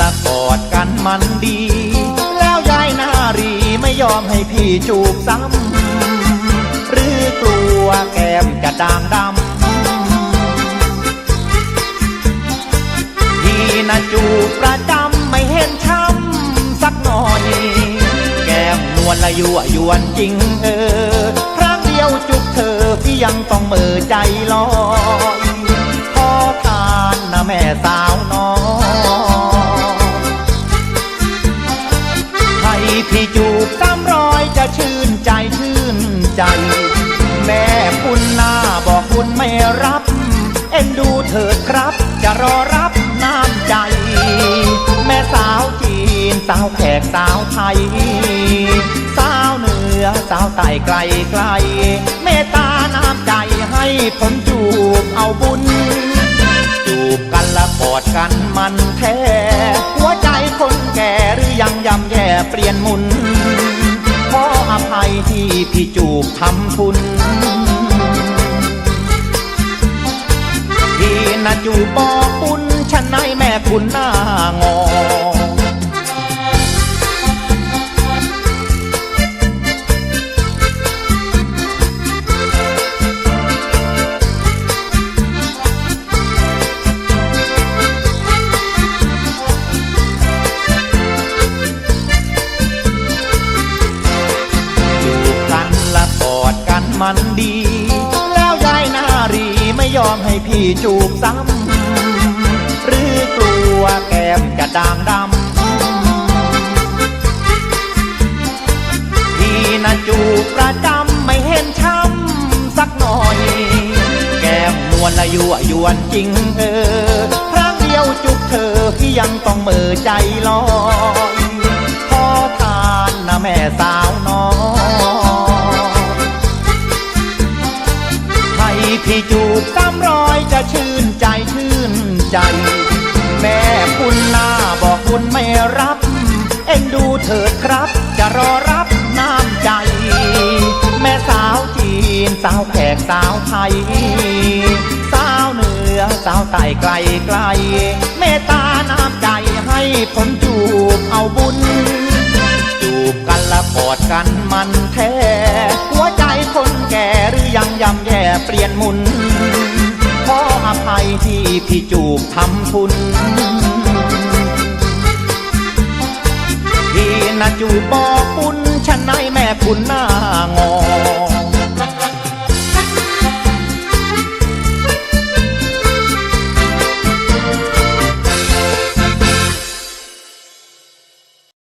ละกอดกันมันดี แล้วยายนารีไม่ยอมให้พี่จูบซ้ำหรือกลัวแก้มจะด่างดำพี่นะจูบประจำไม่เห็นช้ำสักหน่อย แก้มนวลละยั่วยวนจริงเออครั้งเดียวจุบเธอพี่ยังต้องเมือใจลอยพอทานนะแม่สาว พี่จูบสามร้อยจะชื่นใจชื่นใจ แม่คุณหน้าบอกคุณไม่รับ เอ็นดูเถิดครับ จะรอรับน้ำใจ แม่สาวจีนสาวแขกสาวไทย สาวเหนือสาวใต้ไกลไกล เมตตาน้ำใจให้ผมจูบเอาบุญ จูบกันละกอดกันมันแท้ เปลี่ยนหมุน ขออภัยที่พี่จูบทำทุนพี่นะจูบบอกปุนฉันในแม่คุณหน้างอ มันดี แล้วยายนารีไม่ยอมให้พี่จูบซ้ำหรือกลัวแก้มจะด่างดำพี่นะจูบประจำไม่เห็นช้ำสักหน่อย แก้มนวลละยั่วยวนจริงเออครั้งเดียวจุบเธอพี่ยังต้องเมือใจลอยขอทานนะแม่สา พี่จูบสามรอยจะชื่นใจชื่นใจ แม่คุณหน้าบอกคุณไม่รับ เอ็นดูเถิดครับ จะรอรับน้ำใจ แม่สาวจีนสาวแขกสาวไทย สาวเหนือสาวใต้ไกลไกล เมตตาน้ำใจให้ผมจูบเอาบุญ จูบกันละกอดกันมันแท้ ยำแย่เปลี่ยนมุน ขออภัยที่พี่จูบทำทุนพี่นะจูบบอกคุณฉันายแม่คุณหน้า